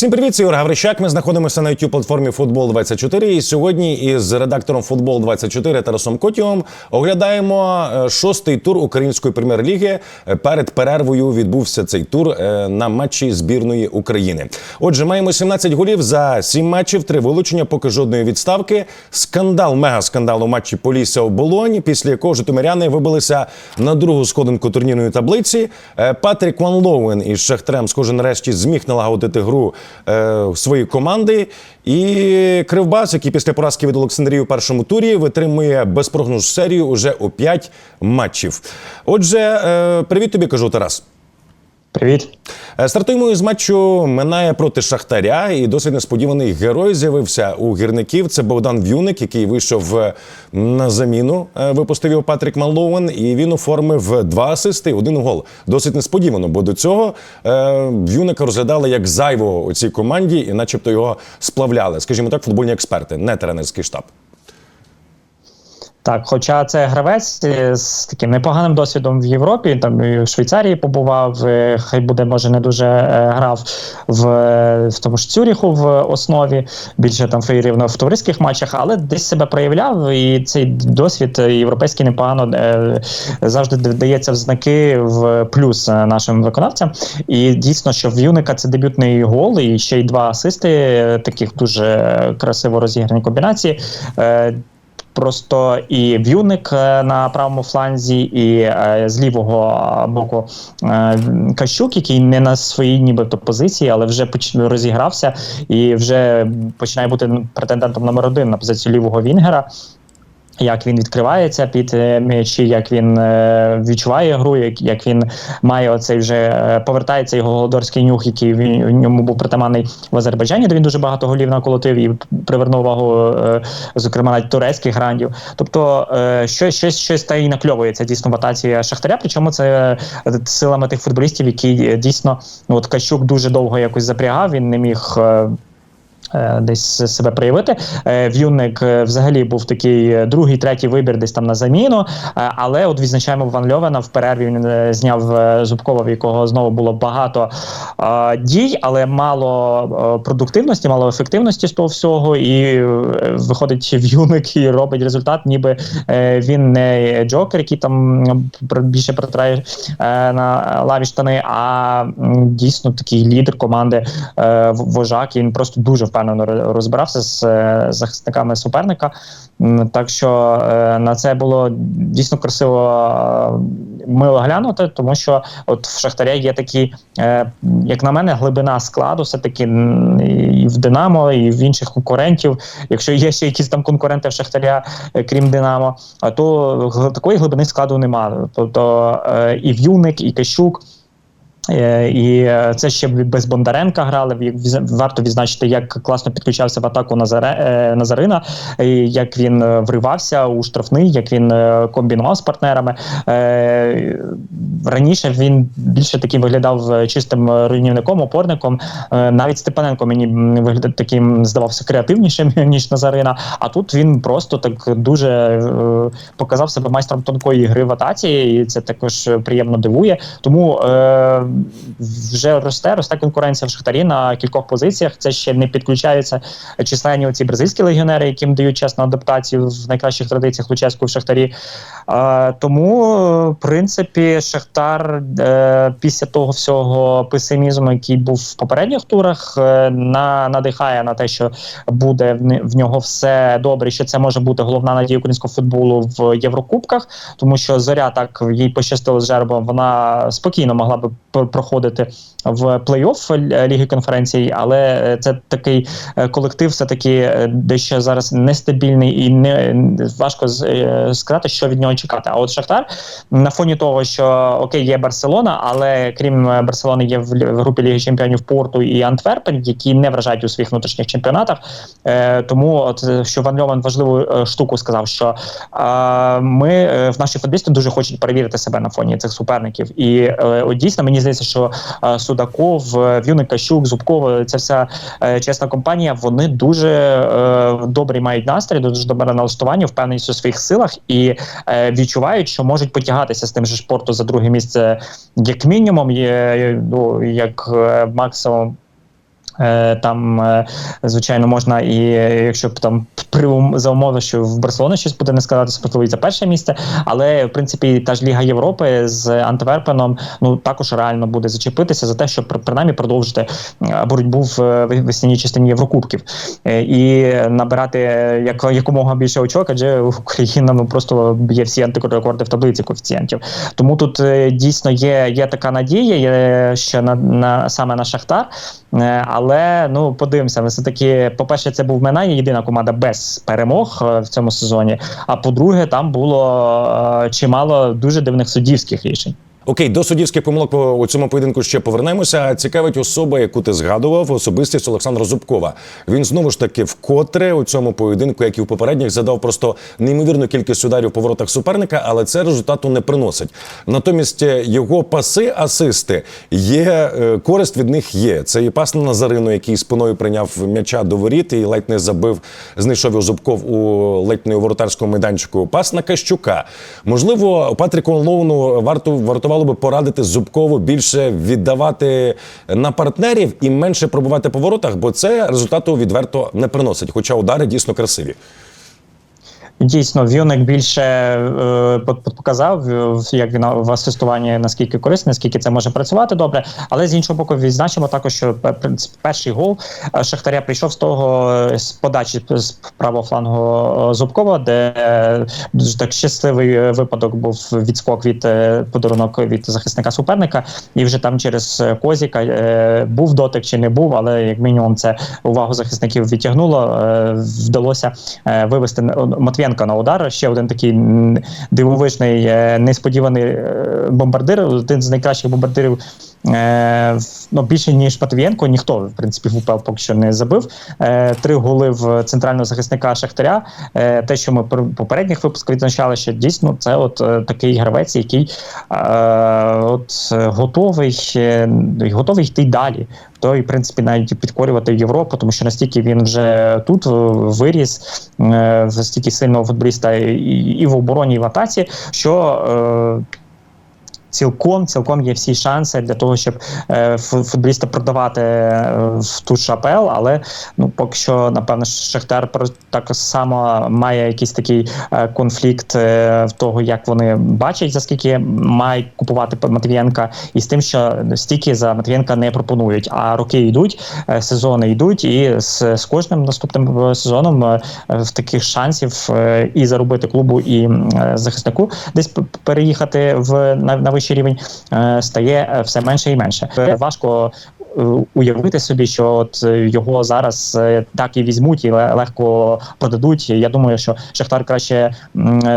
Всім привіт, це Ігор Гаврищак. Ми знаходимося на youtube платформі Футбол 24 І сьогодні із редактором Футбол 24 Тарасом Котіом оглядаємо е, шостий тур української прем'єр-ліги. Е, Перед перервою відбувся цей тур е, на матчі збірної України. Отже, маємо 17 голів за 7 матчів, 3 вилучення, поки жодної відставки. Скандал, мега скандал у матчі Полісся оболонь, після якого житомиряни вибилися на другу сходинку турнірної таблиці. Патрік Ван Лоуен із Шахтарем, схоже, нарешті зміг налагодити гру е, своєї команди. І Кривбас, який після поразки від Олександрії у першому турі витримує безпрогнозну серію уже у 5 матчів. Отже, е, привіт тобі, кажу, Тарас. Привіт. Е, Стартуємо із матчу Минає проти Шахтаря, і досить несподіваний герой з'явився у гірників. Це Богдан В'юник, який вийшов е, на заміну. е, Випустив його Патрік Малоуен, і він оформив два асисти, один гол. Досить несподівано, бо до цього В'юника розглядали як зайвого у цій команді, і начебто його сплавляли. Скажімо так, футбольні експерти, не тренерський штаб. Так, хоча це гравець е, з таким непоганим досвідом в Європі, там і в Швейцарії побував, е, хай буде, може, не дуже е, грав в, в тому ж Цюріху в основі, більше там феєрів в товариських матчах, але десь себе проявляв, і цей досвід європейський непогано завжди дається в знаки в плюс нашим виконавцям. І дійсно, що в Юника це дебютний гол, і ще й два асисти, таких дуже красиво розіграні комбінації. Просто і в'юник е, на правому фланзі, і е, з лівого боку е, Кащук, який не на своїй нібито позиції, але вже розігрався і вже починає бути претендентом номер один на позицію лівого Вінгера. Як він відкривається під е, м'ячі, як він е, відчуває гру, як, він має оцей вже е, повертається його голодорський нюх, який він в ньому був притаманний в Азербайджані, де він дуже багато голів наколотив і привернув увагу, зокрема навіть турецьких грандів. Тобто щось, щось, щось та й накльовується дійсно в атаці Шахтаря. Причому це силами тих футболістів, які дійсно ну, от Кащук дуже довго якось запрягав, він не міг. Е, Десь себе проявити. Е, В'юник е, взагалі був такий другий, третій вибір десь там на заміну. Але от відзначаємо Ван Льовена в перерві. Він зняв Зубкова, в якого знову було багато дій, але мало продуктивності, мало ефективності з того всього. І виходить В'юник і робить результат, ніби він не Джокер, який там більше протирає е, на лаві штани, а дійсно такий лідер команди вожак. І він просто дуже впевнено розбирався з е, захисниками суперника. Так що е, на це було дійсно красиво е, мило глянути, тому що от в Шахтаря є такі, як на мене, глибина складу, все таки і в Динамо, і в інших конкурентів. Якщо є ще якісь там конкуренти в Шахтаря, крім Динамо, то такої глибини складу немає. Тобто і В'юник, і Кащук. Е, І е, це ще без Бондаренка грали. Варто відзначити, як класно підключався в атаку е, Назарина, як він вривався у штрафний, як він комбінував з партнерами. Раніше він більше таким виглядав чистим руйнівником, опорником. Навіть Степаненко мені виглядав таким здавався креативнішим ніж Назарина. А тут він просто так дуже показав себе майстром тонкої гри в атаці, і це також приємно дивує. Тому вже росте, росте конкуренція в Шахтарі на кількох позиціях. Це ще не підключаються численні оці бразильські легіонери, яким дають час на адаптацію в найкращих традиціях Луческу в Шахтарі. Е, тому, в принципі, Шахтар е, після того всього песимізму, який був в попередніх турах, е, на, надихає на те, що буде в, в нього все добре, що це може бути головна надія українського футболу в Єврокубках, тому що зоря так їй пощастило з жербом, вона спокійно могла би проходити в плей-офф Ліги конференцій, але е, це такий е, колектив, все таки е, дещо зараз нестабільний і не важко сказати, що від нього чекати. А от Шахтар на фоні того, що окей, є Барселона, але крім Барселони, є в групі Ліги Чемпіонів Порту і Антверпен, які не вражають у своїх внутрішніх чемпіонатах. Тому, от що Ван Льовен важливу штуку сказав, що ми в наші футболісти дуже хочуть перевірити себе на фоні цих суперників. І от дійсно мені здається. Здається, що е, Судаков, е, В'юник Кащук, Зубков, ця вся е, чесна компанія. Вони дуже добрі мають настрій, дуже добре налаштування, впевненість у своїх силах і е, відчувають, що можуть потягатися з тим же спорту за друге місце, як мінімум, є ну як е, максимум. Е, Там, е, звичайно, можна і якщо б там при за умови, що в Барселоні щось буде не складати спортовий за перше місце, але в принципі та ж Ліга Європи з Антверпеном ну також реально буде зачепитися за те, щоб при- принаймні продовжити е, боротьбу в весняній частині Єврокубків і набирати як якомога більше очок, адже Україна ну просто б'є всі антирекорди в таблиці коефіцієнтів. Тому тут дійсно є, є така надія, є ще на, на саме на Шахтар. Е, Але ну подивимося, все таки, по-перше, це був Минай, єдина команда без перемог е, в цьому сезоні. А по-друге, там було е, чимало дуже дивних суддівських рішень. Окей, до суддівських помилок у цьому поєдинку ще повернемося. Цікавить особа, яку ти згадував, особистість Олександра Зубкова. Він знову ж таки вкотре у цьому поєдинку, як і в попередніх, задав просто неймовірну кількість ударів по воротах суперника, але це результату не приносить. Натомість е, його паси, асисти є е, користь від них є. Це і пас на Назарину, який спиною прийняв м'яча до воріт і ледь не забив, знайшов його Зубков у ледь не у воротарському майданчику. Пас на Кащука. Можливо, Патріку Лоуну варто вартувало би порадити Зубкову більше віддавати на партнерів і менше пробувати по воротах, бо це результату відверто не приносить. Хоча удари дійсно красиві. Дійсно, В'юник більше е, показав, е, як він в асистуванні наскільки корисний, наскільки це може працювати добре. Але з іншого боку, відзначимо також, що перший гол е, Шахтаря прийшов з того е, з подачі з правого флангу Зубкова, де дуже так щасливий випадок був відскок від подарунок від захисника суперника, і вже там через Козіка е, був дотик чи не був, але як мінімум це увагу захисників відтягнуло. Е, вдалося е, вивести Матвієнка на удар. Ще один такий дивовижний, е, несподіваний е, бомбардир, один з найкращих бомбардирів. Е, ну, більше ніж Матвієнко, ніхто в принципі в УПЛ поки що не забив. Е, три голи в центрального захисника Шахтаря. Е, те, що ми при попередніх випусках відзначали, що дійсно це от е, такий гравець, який е, от готовий, е, готовий йти далі. То і в принципі навіть підкорювати Європу, тому що настільки він вже тут е, виріс, е, настільки сильного футболіста і, і в обороні, і в атаці, що. Е, Цілком, цілком є всі шанси для того, щоб е, футболіста продавати е, в ту ж АПЛ, але ну поки що, напевно, Шахтар так само має якийсь такий е, конфлікт е, в того, як вони бачать, за скільки мають купувати Матвієнка, і з тим, що стільки за Матвієнка не пропонують. А роки йдуть, е, сезони йдуть, і з, з кожним наступним е, сезоном е, в таких шансів е, і заробити клубу, і е, захиснику десь переїхати в на, на вищий рівень е, стає е, все менше і менше. Е, Важко уявити собі, що от його зараз так і візьмуть і ле- легко продадуть. Я думаю, що Шахтар краще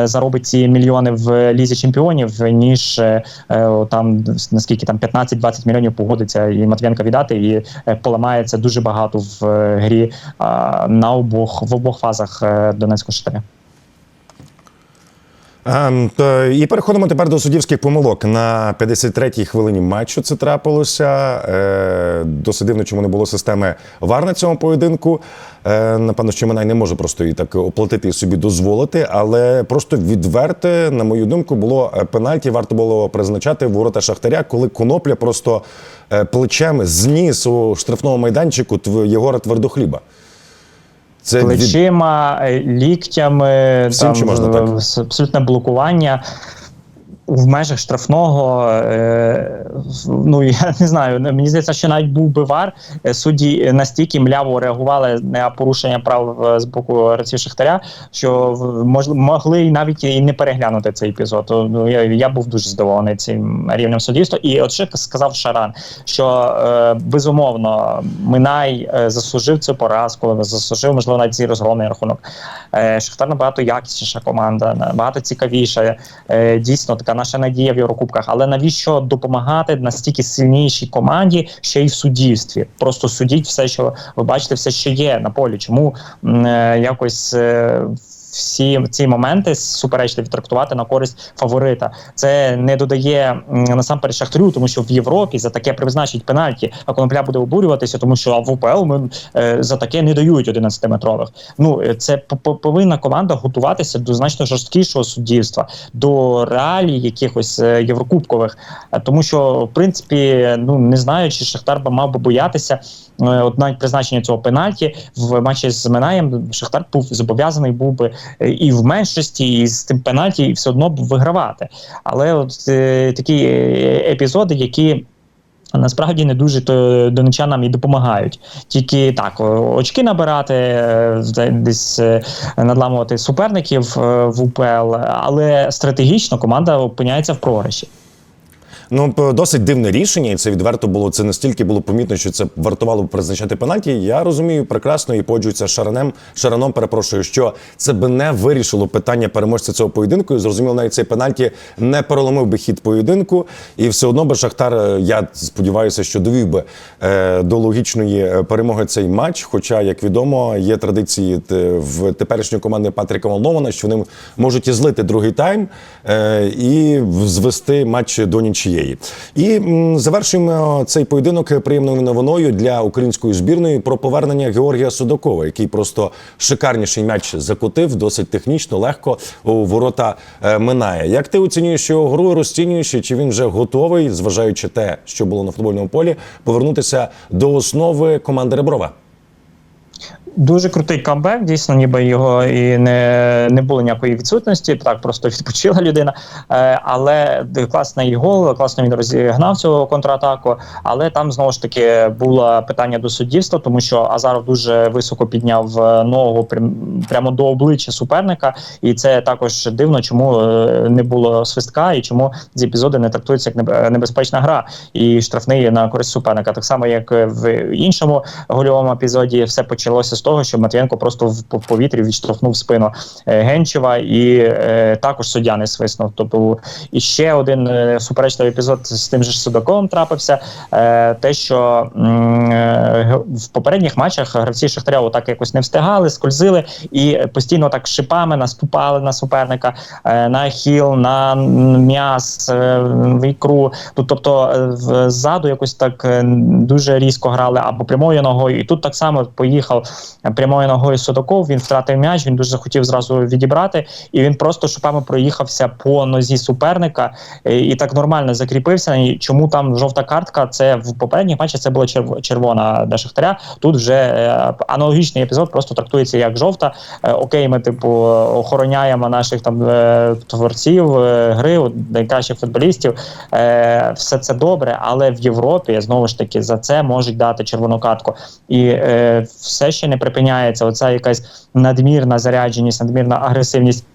заробить ці мільйони в лізі чемпіонів, ніж там наскільки там 15-20 мільйонів погодиться і Матвієнка віддати, і поламається дуже багато в грі на обох в обох фазах Донецького Шахтаря. І переходимо тепер до суддівських помилок. На 53-й хвилині матчу це трапилося. Е, досить дивно, чому не було системи ВАР на цьому поєдинку. Е, напевно, що Минай не може просто її так оплатити і собі дозволити, але просто відверте, на мою думку, було е, пенальті. Варто було призначати ворота Шахтаря, коли конопля просто плечем зніс у штрафному майданчику Єгора Твердохліба. Це плечима, е, ліктями, Всім, там, чи можна так? е, абсолютне блокування. В межах штрафного, е, ну я не знаю. Мені здається, що навіть був би вар. е, Судді настільки мляво реагували на порушення прав е, з боку гравців Шахтаря, що мож, могли навіть і не переглянути цей епізод. Ну, я, я був дуже здивований цим рівнем суддівства. І от ще сказав Шаран, що е, безумовно Минай е, заслужив цю поразку, заслужив, можливо, навіть цей розгромний рахунок. Е, Шахтар набагато якісніша команда, набагато цікавіша. Е, дійсно, така наша надія в Єврокубках. Але навіщо допомагати настільки сильнішій команді ще й в суддівстві? Просто судіть все, що ви бачите, все, що є на полі. Чому е, якось. Всі ці моменти суперечливі трактувати на користь фаворита. Це не додає насамперед шахтарю, тому що в Європі за таке призначить пенальті, а конопля буде обурюватися, тому що в УПЛ ми е, за таке не дають 11-метрових. Ну е, це по- по- повинна команда готуватися до значно жорсткішого суддівства, до реалій якихось е, єврокубкових. Е, Тому що, в принципі, ну не знаю, чи Шахтар би мав би боятися. е, призначення цього пенальті в матчі з Минаєм Шахтар був зобов'язаний був би і в меншості, і з тим пенальті, і все одно б вигравати. Але от е, такі е, епізоди, які. Насправді не дуже то донечанам і допомагають. Тільки так, очки набирати, е, десь е, надламувати суперників в УПЛ, але стратегічно команда опиняється в програші. Ну, досить дивне рішення, і це відверто було. Це настільки було помітно, що це вартувало б призначати пенальті. Я розумію прекрасно і погоджуюся Шаранем. Шараном, перепрошую, що це би не вирішило питання переможця цього поєдинку. І зрозуміло, навіть цей пенальті не переломив би хід поєдинку, і все одно би Шахтар, е, я сподіваюся, що довів би е, до логічної е, перемоги цей матч. Хоча, як відомо, є традиції в теперішньої команди Патріка Волнована, що вони можуть і злити другий тайм і звести матч до нічиєї. І м, завершуємо цей поєдинок приємною новиною для української збірної про повернення Георгія Судакова, який просто шикарніший м'яч закотив, досить технічно, легко у ворота е, минає. Як ти оцінюєш його гру, розцінюєш, чи він вже готовий, зважаючи те, що було на футбольному полі, повернутися до основи команди Реброва? Дуже крутий камбек, дійсно, ніби його і не, не було ніякої відсутності, так просто відпочила людина. Е, але класний гол, класно він розігнав цю контратаку. Але там знову ж таки було питання до суддівства, тому що Азаров дуже високо підняв е, ногу прям- прямо до обличчя суперника, і це також дивно, чому е, не було свистка і чому ці епізоди не трактуються як небезпечна гра і штрафний на користь суперника. Так само, як в іншому гольовому епізоді, все почалося з того, що Матвієнко просто в повітрі відштовхнув спину е, Генчева, і е, також суддя не свиснув. Тобто і ще один е, суперечливий епізод з тим же Судаком трапився. Те, що в попередніх матчах гравці Шахтаря отак якось не встигали, скользили і постійно так шипами наступали на суперника, на хіл, на м'яс, в ікру. Тобто ззаду якось так дуже різко грали або прямою ногою. І тут так само поїхав прямою ногою Судаков. Він втратив м'яч, він дуже захотів зразу відібрати, і він просто шипами проїхався по нозі суперника е, і так нормально закріпився. І чому там жовта картка? Це в попередніх матчах це була червона для Шахтаря. Тут вже е, аналогічний епізод просто трактується як жовта. Е, окей, ми типу охороняємо наших там е, творців е, гри, найкращих футболістів. Е, все це добре, але в Європі знову ж таки за це можуть дати червону картку. І е, все ще не припиняється. Оця якась надмірна зарядженість, надмірна агресивність.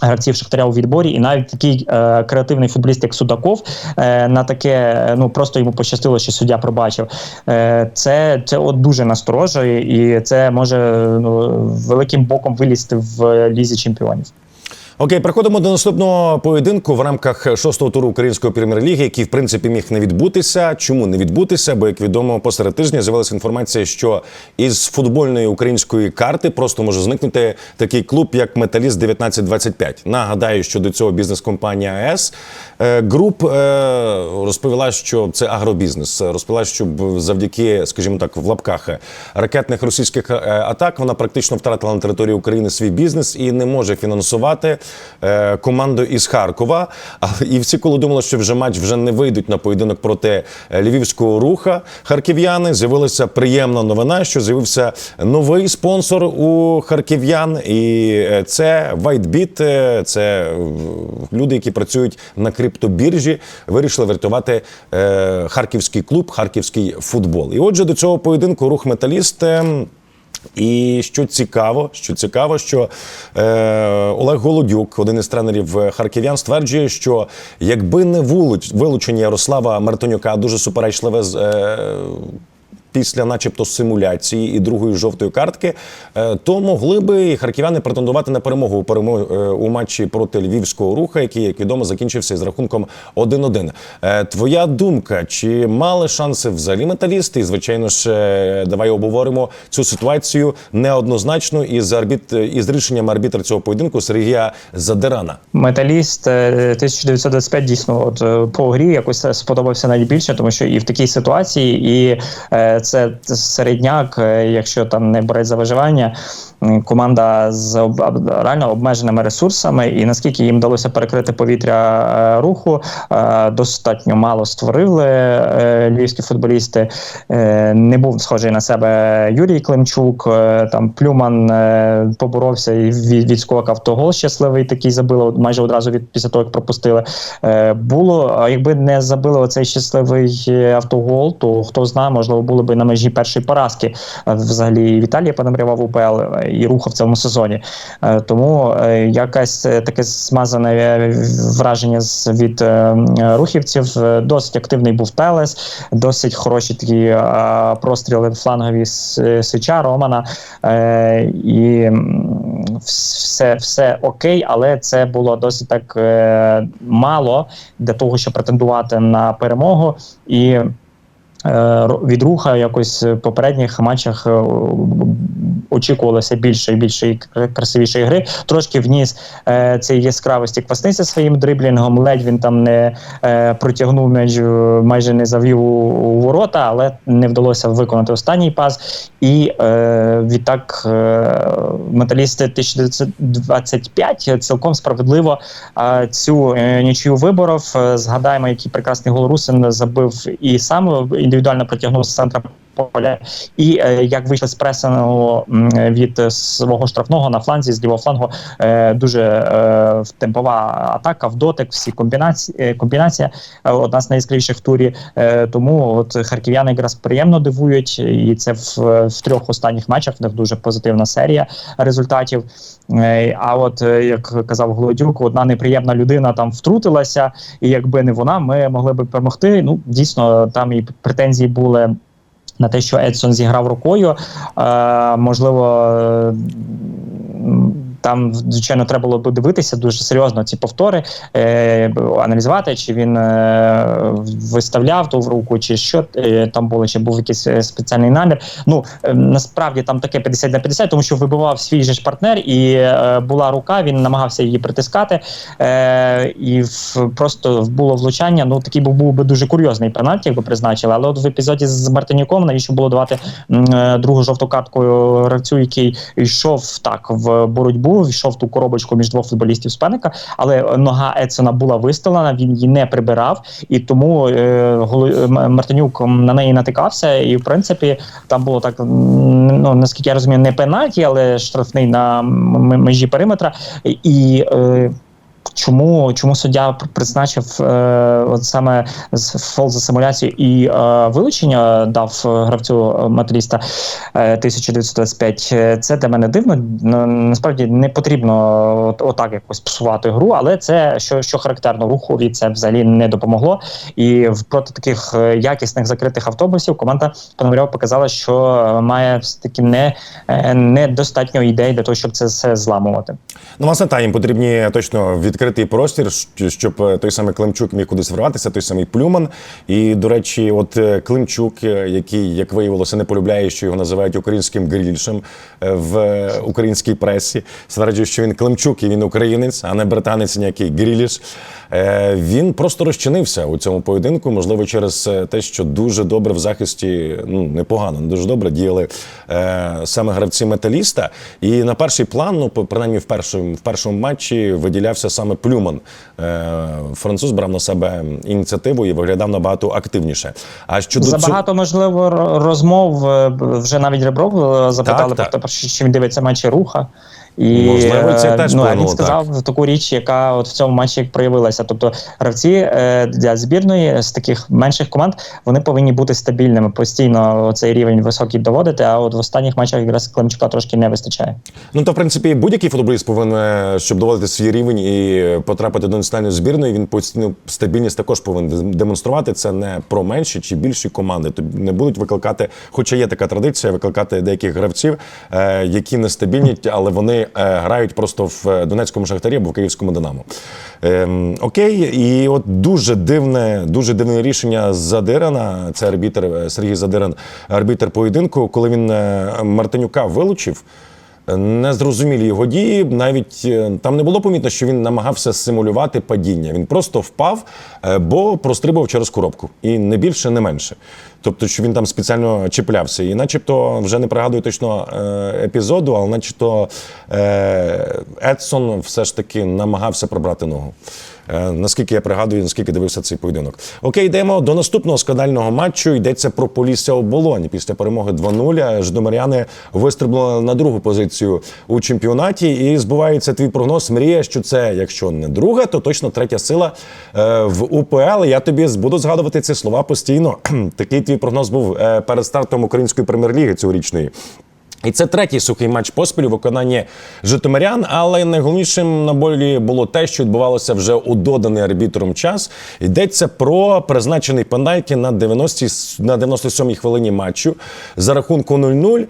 Гравців Шахтаря у відборі, і навіть такий е, креативний футболіст, як Судаков, е, на таке е, ну просто йому пощастило, що суддя пробачив. Е, це, це от дуже насторожує, і це може ну, великим боком вилізти в лізі чемпіонів. Окей, переходимо до наступного поєдинку в рамках шостого туру української прем'єр-ліги, який в принципі міг не відбутися. Чому не відбутися? Бо як відомо, посеред тижня з'явилася інформація, що із футбольної української карти просто може зникнути такий клуб, як Металіст 1925. Нагадаю, що до цього бізнес-компанія АЕС е, груп е, розповіла, що це агробізнес. Розповіла, що завдяки, скажімо так, в лапках ракетних російських е, атак вона практично втратила на території України свій бізнес і не може фінансувати команду із Харкова. І всі, коли думали, що вже матч вже не вийдуть на поєдинок проти е, львівського руха харків'яни, з'явилася приємна новина, що з'явився новий спонсор у харків'ян, і е, це е, це е, люди, які працюють на криптобіржі, вирішили врятувати е, харківський клуб, харківський футбол. І отже, до цього поєдинку рух металіст. І що цікаво, що цікаво, що е, Олег Голодюк, один із тренерів е, харків'ян, стверджує, що якби не вилуч, вилучення Ярослава Мартинюка, дуже суперечливе з. Е, після, начебто, симуляції і другої жовтої картки, е, то могли би харків'яни претендувати на перемогу е, у матчі проти львівського руха, який, як відомо, закінчився із рахунком 1-1. Е, Твоя думка, чи мали шанси взагалі металісти? І звичайно ж, давай обговоримо цю ситуацію неоднозначно із арбіт із рішенням арбітра цього поєдинку Сергія Задирана. Металіст е, 1925 дійсно от по грі якось сподобався найбільше, тому що і в такій ситуації, і це середняк, е, якщо там не брати за виживання. Команда з об- реально обмеженими ресурсами, і наскільки їм вдалося перекрити повітря е, руху, е, достатньо мало створили е, львівські футболісти. Не був схожий на себе Юрій Климчук. Там Плюман поборовся і від- відскок автогол щасливий такий забили майже одразу від після того, як пропустили. Було, якби не забили оцей щасливий автогол, то хто знає, можливо, було б на межі першої поразки. Взагалі і Віталій в УПЛ і руха в цьому сезоні. Е, Тому е, якесь е, таке смазане е, враження від рухівців. Досить активний був Телес, досить хороші такі простріли флангові Сича, Романа. І все, все окей, але це було досить так мало для того, щоб претендувати на перемогу. І від руха якось в попередніх матчах е, очікувалося більше і більше і красивішої гри. Трошки вніс е, цієї яскравості квасниця своїм дриблінгом. Ледь він там не е, протягнув м'яч, е, майже не завів у, ворота, але не вдалося виконати останній пас. І е, відтак е, металісти 1925 цілком справедливо е, цю е, нічию виборов. Е, Згадаємо, який прекрасний гол Русин забив і сам індивідуально протягнув з центра поля. І е, як вийшли з пресингу від свого штрафного на фланзі, з лівого флангу, е, дуже е, темпова атака, в дотик, всі комбінації, комбінація одна з найяскравіших в турі. Тому от харків'яни якраз приємно дивують, і це в, в трьох останніх матчах в них дуже позитивна серія результатів. А от як казав Голодюк, одна неприємна людина там втрутилася, і якби не вона, ми могли би перемогти. Ну дійсно, там і претензії були. На те, що Едсон зіграв рукою, е, можливо, там звичайно треба було б дивитися дуже серйозно ці повтори, е, аналізувати, чи він е, виставляв ту в руку, чи що е, там було, чи був якийсь е, спеціальний намір. Ну е, насправді там таке 50 на 50, тому що вибивав свій же ж партнер, і е, була рука, він намагався її притискати, е, і в, просто було влучання. Ну такий був, був би дуже курйозний пенальті, якби призначили. Але от в епізоді з Мартинюком навіщо було давати е, другу жовту картку гравцю, який йшов так в боротьбу, йшов в ту коробочку між двох футболістів Спеника, але нога Едсона була виставлена, він її не прибирав, і тому е, Голо- Мартинюк на неї натикався. І в принципі там було так, ну наскільки я розумію, не пенальті, але штрафний на межі периметра. І е, Чому, чому суддя призначив е, от саме фол за симуляцію і е, вилучення дав е, гравцю е, металіста е, 1925? Е, Це для мене дивно. Насправді не потрібно от, отак якось псувати гру, але це що, що характерно рухові, це взагалі не допомогло. І в проти таких е, якісних закритих автобусів команда Пономарьова показала, що е, має все таки не, е, недостатньо ідей для того, щоб це все зламувати. Ну, власне, та їм потрібні точно відкритий простір, щоб е, той самий Климчук міг кудись вриватися, той самий Плюман. І, до речі, от е, Климчук, е, який, як виявилося, не полюбляє, що його називають українським грільшем в українській пресі, стверджує, що він Климчук і він українець, а не британець ніякий гріліш. Він просто розчинився у цьому поєдинку, можливо, через те, що дуже добре в захисті, ну непогано, не дуже добре діяли саме гравці металіста. І на перший план, ну принаймні в першому в першому матчі, виділявся саме Плюман. Е, Француз брав на себе ініціативу і виглядав набагато активніше. А щодо цього- Забагато можливо розмов е, вже навіть Ребров е, запитали Так, про те, що чим дивиться матчі руха. І Можливо, це е, теж ну, а він сказав таку річ, яка от в цьому матчі проявилася. Тобто гравці е, для збірної з таких менших команд вони повинні бути стабільними, постійно цей рівень високий доводити. А от в останніх матчах якраз Климчука трошки не вистачає. Ну то в принципі будь-який футболіст повинен, е, щоб доводити свій рівень і потрапити до національної збірної. Він постійну стабільність також повинен демонструвати. Це не про менші чи більші команди. Тобто не будуть викликати, хоча є така традиція, викликати деяких гравців, які нестабільні, але вони е, грають просто в Донецькому шахтарі або в Київському Динамо. Ем, окей, і от дуже дивне, дуже дивне рішення Задирана. Це арбітр е, Сергій Задиран, арбітер поєдинку, коли він е, Мартинюка вилучив. Незрозумілі його дії. Навіть е, там не було помітно, що він намагався симулювати падіння. Він просто впав, е, бо прострибав через коробку. І не більше, не менше. Тобто, що він там спеціально чіплявся. І начебто вже не пригадую точно е, епізоду, але начебто Едсон все ж таки намагався пробрати ногу. Е, Наскільки я пригадую, наскільки дивився цей поєдинок. Окей, йдемо до наступного скандального матчу. Йдеться про Полісся оболонь. Після перемоги 2-0 Ждомиряни вистрибнули на другу позицію у чемпіонаті. І збувається твій прогноз. Мрія, що це, якщо не друга, то точно третя сила е, в УПЛ. Я тобі буду згадувати ці слова постійно. Такий твій прогноз був е, перед стартом української прем'єр-ліги цьогорічної. І це третій сухий матч поспіль у виконанні житомирян. Але найголовнішим на болі було те, що відбувалося вже у доданий арбітром час. Йдеться про призначений пенальті на 90 на 97-й хвилині матчу за рахунку 0-0.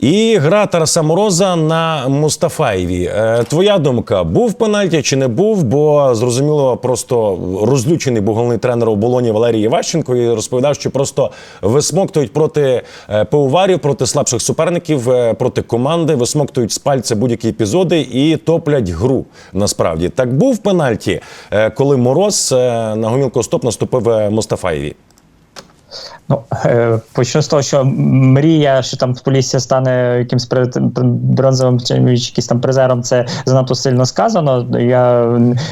І гра Тараса Мороза на Мустафаєві. Е, твоя думка, був пенальті чи не був? Бо зрозуміло, просто розлючений був тренер оболоні Валерій Іващенко і розповідав, що просто висмоктують проти е, пивоварів, проти слабших суперників, е, проти команди, висмоктують з пальця будь-які епізоди і топлять гру. Насправді так був пенальті, коли Мороз на гомілку стоп наступив Мустафаєві. Ну, е, почну з того, що мрія, що там Полісся стане якимсь бронзовим чи якимось там призером, це занадто сильно сказано. Я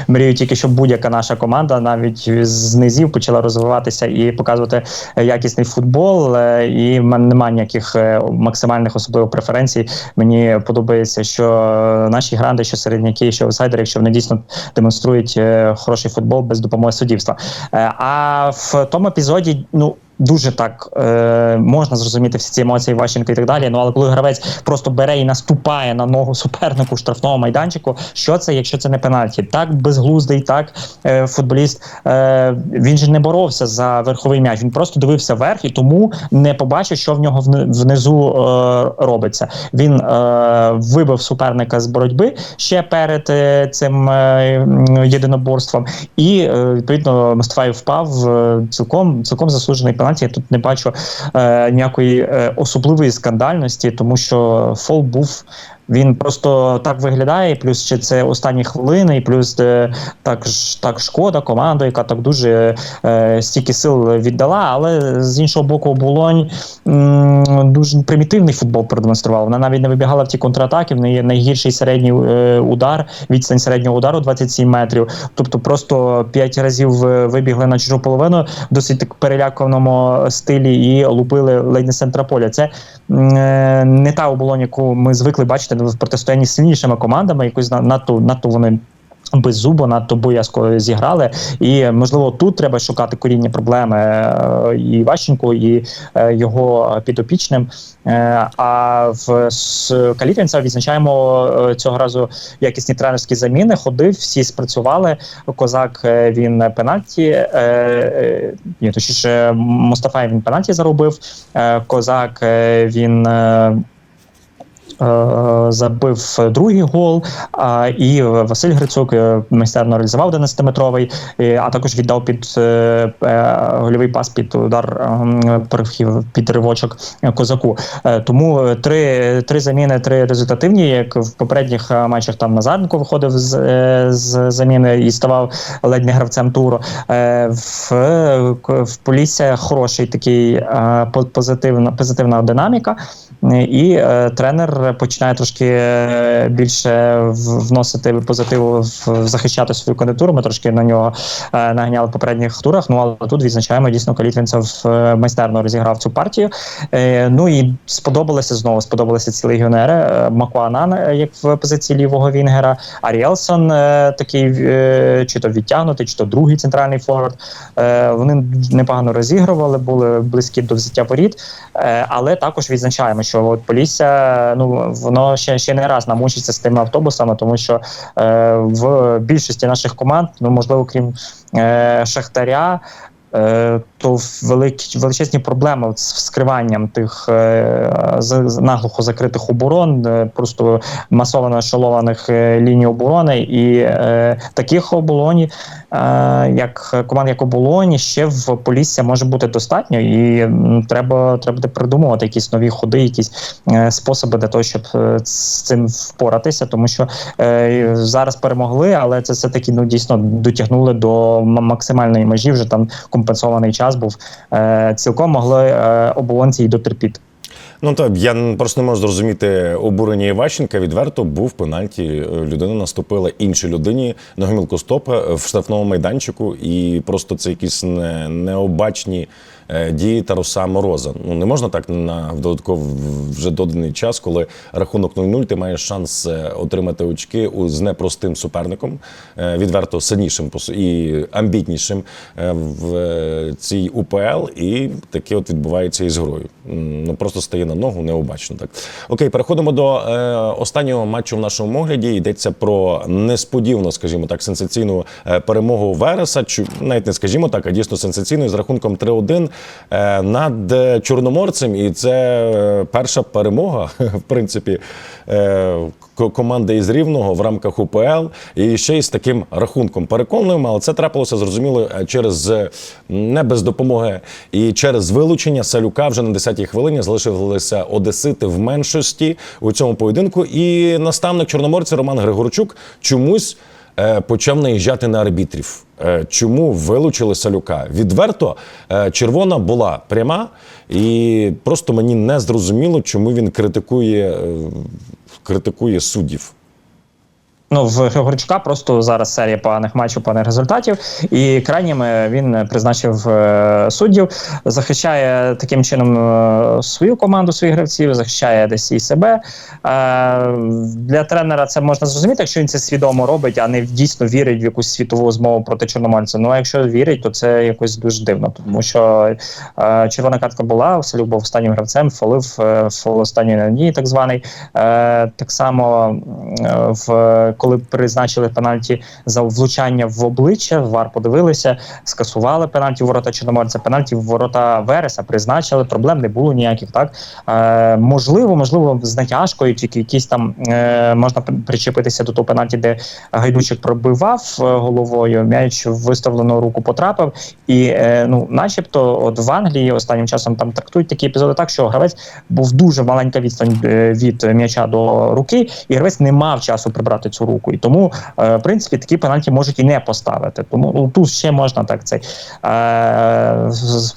мрію тільки, щоб будь-яка наша команда навіть з низів почала розвиватися і показувати якісний футбол. Е, І в мене немає ніяких е, максимальних особливих преференцій. Мені подобається, що наші гранди, що середняки, що аутсайдери, якщо вони дійсно демонструють хороший футбол без допомоги суддівства. А в тому епізоді, ну. Дуже так е, можна зрозуміти всі ці емоції Ващенка і так далі. Ну але коли гравець просто бере і наступає на ногу супернику в штрафному майданчику, що це, якщо це не пенальті? Так безглуздий, так е, футболіст. Е, він же не боровся за верховий м'яч. Він просто дивився вверх і тому не побачив, що в нього внизу е, робиться. Він е, вибив суперника з боротьби ще перед е, цим е, єдиноборством, і е, відповідно Мустафаєв впав е, цілком цілком заслужений. Я тут не бачу е, ніякої е, особливої скандальності, тому що фол був. Він просто так виглядає, плюс ще це останні хвилини, і плюс е, так так шкода команду, яка так дуже е, стільки сил віддала. Але з іншого боку, оболонь м, дуже примітивний футбол продемонструвала. Вона навіть не вибігала в ті контратаки. В неї найгірший середній е, удар, відстань середнього удару 27 метрів. Тобто просто 5 разів е, вибігли на чужу половину досить так переляканому стилі і лупили ледь не центра поля. Це е, не та оболонь, яку ми звикли бачити в протистоянні з сильнішими командами. Якось на- надто надто вони. Беззубо надто боязко зіграли, і можливо тут треба шукати коріння проблеми е, і Ващенку, і е, його підопічним. Е, А в з Калітвінця відзначаємо цього разу якісні тренерські заміни. Ходив, всі спрацювали. Козак він пенальті. Ні, точніше, Мустафаєв він пенальті заробив. Козак він. Е, Забив другий гол, і Василь Грицюк е, майстерно реалізував 11-метровий, е, а також віддав під е, гольовий пас під удар під ривочок козаку. Тому три, три заміни, три результативні. Як в попередніх матчах там Назаренко виходив з, з заміни і ставав ледь не гравцем туру. В, в Полісся хороший такий позитивна, позитивна динаміка. І Тренер починає трошки е, більше вносити позитиву в захищати свою кандидатуру. Ми трошки на нього е, наганяли в попередніх турах. Ну але тут відзначаємо дійсно Калітвінцев е, майстерно розіграв цю партію. Ну і сподобалося знову. Сподобалися ці легіонери. Макуанан, як в позиції лівого Вінгера, Аріелсон, такий чи то відтягнутий, чи то другий центральний форвард. Вони непогано розігрували, були близькі до взяття воріт. Е, Але також відзначаємо, що от Полісся ну воно ще, ще не раз намучиться з тими автобусами, тому що е, в більшості наших команд, ну можливо, крім е, Шахтаря. Е, То великі величезні проблеми з вскриванням тих е, наглухо закритих оборон, е, просто масово нашолованих е, ліній оборони, і таких оболоні, як команд як оболоні, ще в Полісся може бути достатньо, і треба, треба придумувати якісь нові ходи, якісь способи для того, щоб з цим впоратися, тому що зараз перемогли, але це все таки ну дійсно дотягнули до максимальної межі. Вже там компенсований час був. Е, цілком могли е, оболонці й дотерпіти. Ну так я просто не можу зрозуміти обурення Іващенка. Відверто був пенальті. Е, Людина наступила іншій людині на гомілку стопа в штрафному майданчику, і просто це якісь не, необачні дії Таруса Мороза. Ну не можна так на в додатково вже доданий час, коли рахунок 0-0, ти маєш шанс е, отримати очки у з непростим суперником, е, відверто сильнішим і амбітнішим е, в е, цій УПЛ, і таке от відбувається із грою. Ну просто стає на ногу необачно. Так окей, переходимо до е, останнього матчу в нашому огляді. Йдеться про несподівано, скажімо так, сенсаційну е, перемогу Вереса. Чу, навіть не скажімо так, а дійсно сенсаційну з рахунком 3-1 е, над е, Чорноморцем. І це е, перша перемога, в принципі, е, команди із Рівного в рамках УПЛ. І ще й з таким рахунком переконливим, але це трапилося зрозуміло е, через е, не без допомоги і через вилучення Салюка вже на 10-й хвилині залишилися Одесити в меншості у цьому поєдинку. І наставник чорноморця Роман Григорчук чомусь. е, Почав наїжджати на арбітрів. Е, Чому вилучили Салюка? Відверто е, червона була пряма, і просто мені не зрозуміло, чому він критикує, е, критикує суддів. Ну, в Григорчука просто зараз серія поганих матчів, поганих результатів. І крайніми він призначив е, суддів, захищає таким чином е, свою команду, своїх гравців, захищає десь і себе. Е, для тренера це можна зрозуміти, якщо він це свідомо робить, а не дійсно вірить в якусь світову змову проти чорноморця. Ну а якщо вірить, то це якось дуже дивно, тому що е, червона картка була, Салюк був останнім гравцем, фолив е, фол останньої надії, так званий. Е, так само е, в коли призначили пенальті за влучання в обличчя, вар подивилися, скасували пенальті в ворота Чорноморця, пенальті в ворота Вереса призначили. Проблем не було ніяких. Так е, можливо, можливо, з натяжкою, тільки якісь там е, можна причепитися до того пенальті, де гайдучик пробивав е, головою. М'яч виставлену руку потрапив, і е, ну, начебто, от в Англії останнім часом там трактують такі епізоди так, що гравець був дуже маленька відстань е, від м'яча до руки, і гравець не мав часу прибрати цю руку. І тому, е, в принципі, такі пенальті можуть і не поставити. Тому ну, тут ще можна так цей е,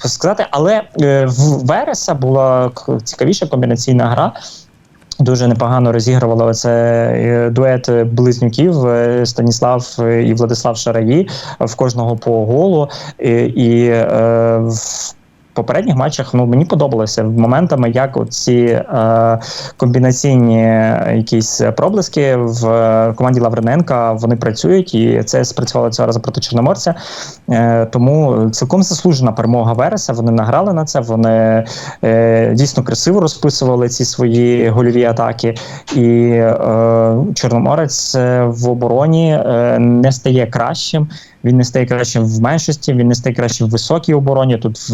сказати. Але е, в Вереса була цікавіша комбінаційна гра. Дуже непогано розігрували оце е, дует близнюків Станіслав і Владислав Шараї в кожного по голу. І, і в попередніх матчах ну, мені подобалося моментами, як ці е, комбінаційні якісь проблиски в е, команді Лавриненка вони працюють, і це спрацювало цього разу проти Чорноморця. Е, тому цілком заслужена перемога Вереса. Вони награли на це. Вони е, дійсно красиво розписували ці свої гольові атаки. І е, Чорноморець е, в обороні е, не стає кращим. Він не стає кращим в меншості, він не стає кращим в високій обороні. Тут в,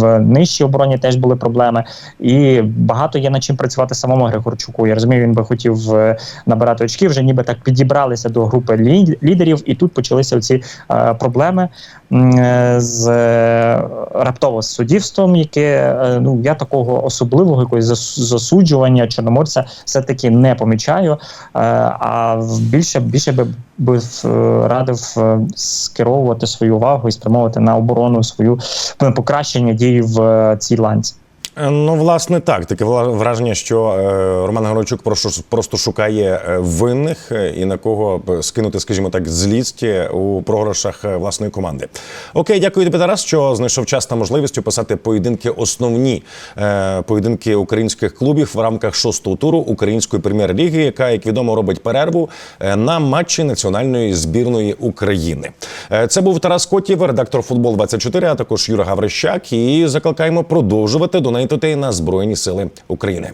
в нижчій обороні теж були проблеми. І багато є над чим працювати самому Григорчуку. Я розумію, він би хотів е, набирати очки. Вже ніби так підібралися до групи лі- лідерів, і тут почалися ці е, проблеми е, з е, раптово з суддівством, яке е, ну я такого особливого якогось зас- засуджування чорноморця все таки не помічаю. Е, а більше більше би би е, радив е, скеровувати свою увагу і спрямовувати на оборону свою на покращення дій в е, цій ланці. Е, Ну, власне, так. Таке враження, що е, Роман Горочук просто, шукає е, винних і на кого скинути, скажімо так, злість у програшах власної команди. Окей, дякую тобі, Тарас, що знайшов час та можливість описати поєдинки основні поєдинки українських клубів в рамках шостого туру української прем'єр-ліги, яка, як відомо, робить перерву на матчі національної збірної України. Це був Тарас Котів, редактор футбол 24 а також Юра Гаврищак. І закликаємо продовжувати донатити на Збройні Сили України.